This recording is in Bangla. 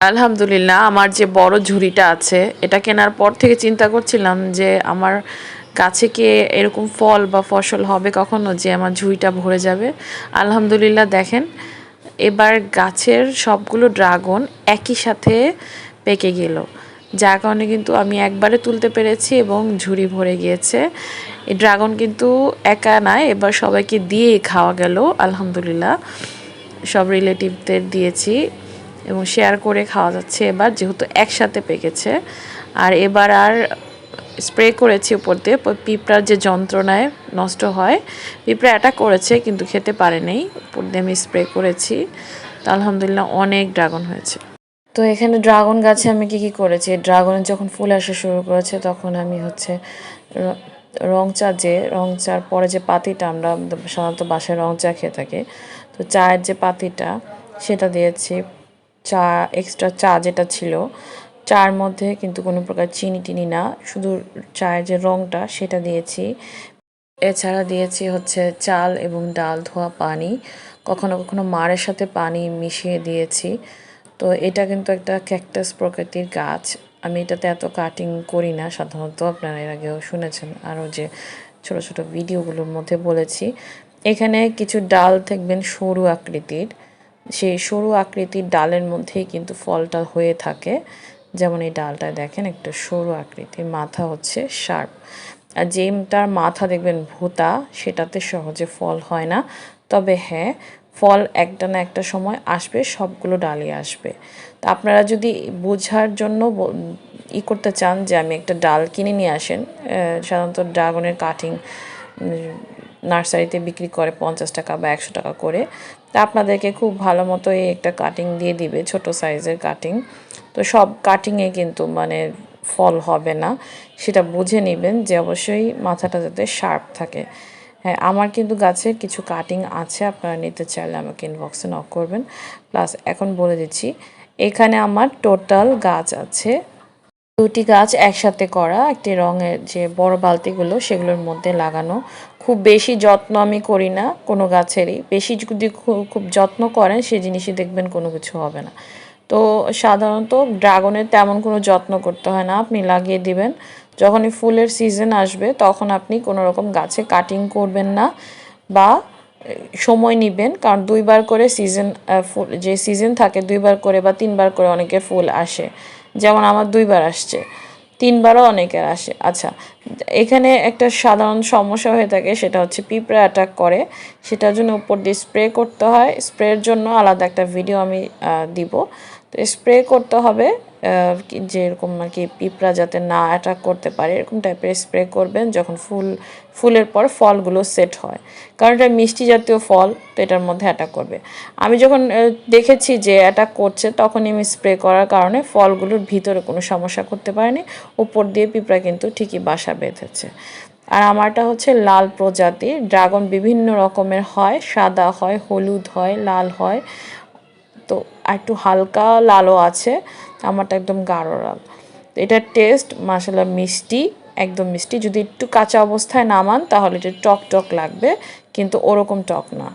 আলহামদুলিল্লাহ, আমার যে বড় ঝুড়িটা আছে, এটা কেনার পর থেকে চিন্তা করছিলাম যে আমার গাছে কি এরকম ফল বা ফসল হবে কখনো যে আমার ঝুড়িটা ভরে যাবে। আলহামদুলিল্লাহ, দেখেন, এবার গাছের সবগুলো ড্রাগন একই সাথে পেকে গেল, যার কারণে কিন্তু আমি একবারে তুলতে পেরেছি এবং ঝুড়ি ভরে গিয়েছে। এই ড্রাগন কিন্তু একা নয় এবার সবাইকে দিয়ে খাওয়া গেল, আলহামদুলিল্লাহ, সব রিলেটিভদের দিয়েছি। এবং শেয়ার করে খাওয়া যাচ্ছে এবার, যেহেতু একসাথে পেকেছে। আর এবার আর স্প্রে করেছি উপর দিয়ে পিঁপড়ার যে যন্ত্রণায় নষ্ট হয়, পিঁপড়া অ্যাটাক করেছে কিন্তু খেতে পারে নেই উপর দিয়ে আমি স্প্রে করেছি, তো আলহামদুলিল্লাহ অনেক ড্রাগন হয়েছে। তো এখানে ড্রাগন গাছে আমি কি কি করেছি? ড্রাগনের যখন ফুল আসা শুরু করেছে, তখন আমি হচ্ছে রং চা যে রং চার পরে যে পাতিটা আমরা সাধারণত বাসায় রং চা খেয়ে থাকি, তো চায়ের যে পাতিটা, সেটা দিয়েছি। চা এক্সট্রা চা যেটা ছিল, চার মধ্যে কিন্তু কোনো প্রকার চিনি টিনি না, শুধু চায়ের যে রংটা সেটা দিয়েছি। এছাড়া দিয়েছি হচ্ছে চাল এবং ডাল, ধোয়া পানি, কখনো কখনো মারের সাথে পানি মিশিয়ে দিয়েছি। তো এটা কিন্তু একটা ক্যাকটাস প্রকৃতির গাছ। আমি এটাতে এত কাটিং করি না, সাধারণত আপনারা এর আগেও শুনেছেন আরও যে ছোট ছোট ভিডিওগুলোর মধ্যে বলেছি। এখানে কিছু ডাল থাকবেন সরু আকৃতির। সেই সরু আকৃতির ডালের মধ্যেই কিন্তু ফলটা হয়ে থাকে। যেমন এই ডালটা দেখেন একটা সরু আকৃতির মাথা হচ্ছে শার্প। আর যেটার মাথা দেখবেন ভোতা, সেটাতে সহজে ফল হয় না। তবে হ্যাঁ ফল একটা না একটা সময় আসবে, সবগুলো ডালে আসবে। তো আপনারা যদি বোঝার জন্য ই করতে চান যে আমি একটা ডাল কিনে নিয়ে আসেন সাধারণত ড্রাগনের কাটিং নার্সারিতে বিক্রি করে পঞ্চাশ টাকা বা একশো টাকা করে। তা আপনাদেরকে খুব ভালো মতো এই একটা কাটিং দিয়ে দিবে, ছোট সাইজের কাটিং তো সব কাটিংয়ে কিন্তু মানে ফল হবে না। সেটা বুঝে নেবেন যে অবশ্যই মাথাটা যাতে শার্প থাকে। হ্যাঁ আমার কিন্তু গাছের কিছু কাটিং আছে, আপনারা নিতে চাইলে আমাকে ইনবক্সে নক করবেন। প্লাস এখন বলে দিচ্ছি, এখানে আমার টোটাল গাছ আছে দুটি গাছ একসাথে করা, একটি রঙের যে বড় বালতিগুলো সেগুলোর মধ্যে লাগানো। খুব বেশি যত্ন আমি করি না কোনো গাছেরই। বেশি যদি খুব যত্ন করেন সেই জিনিসই দেখবেন কোনো কিছু হবে না। তো সাধারণত ড্রাগনের তেমন কোনো যত্ন করতে হয় না। আপনি লাগিয়ে দিবেন। যখনই ফুলের সিজন আসবে, তখন আপনি কোনো রকম গাছে কাটিং করবেন না বা সময় নেবেন। কারণ দুইবার করে সিজন ফুল, যে সিজন থাকে, দুইবার করে বা তিনবার করে অনেকের ফুল আসে। যেমন আমার দুইবার আসছে, তিনবারও অনেকের আসে। আচ্ছা এখানে একটা সাধারণ সমস্যা হয়ে থাকে, সেটা হচ্ছে পিঁপড়া অ্যাটাক করে, সেটার জন্য উপর দিয়ে স্প্রে করতে হয়। স্প্রের জন্য আলাদা একটা ভিডিও আমি দিব। স্প্রে করতে হবে যেরকম আর কি পিঁপড়া যাতে না অ্যাটাক করতে পারে, এরকম টাইপের স্প্রে করবেন যখন ফুল, ফুলের পর ফলগুলো সেট হয়। কারণ এটা মিষ্টি জাতীয় ফল, তো এটার মধ্যে অ্যাটাক করবে। আমি যখন দেখেছি যে অ্যাটাক করছে, তখনই আমি স্প্রে করার কারণে ফলগুলোর ভিতরে কোনো সমস্যা করতে পারেনি। উপর দিয়ে পিঁপড়া কিন্তু ঠিকই বাসা বেঁধেছে। আর আমারটা হচ্ছে লাল প্রজাতির, ড্রাগন বিভিন্ন রকমের হয়, সাদা হয়, হলুদ হয়, লাল হয়। তো একটু হালকা লালও আছে, আমারটা একদম গাঢ় লাল। তো এটার টেস্ট মাসালা মিষ্টি, একদম মিষ্টি। যদি একটু কাঁচা অবস্থায় নামান তাহলে এটা টক টক লাগবে, কিন্তু ওরকম টক না।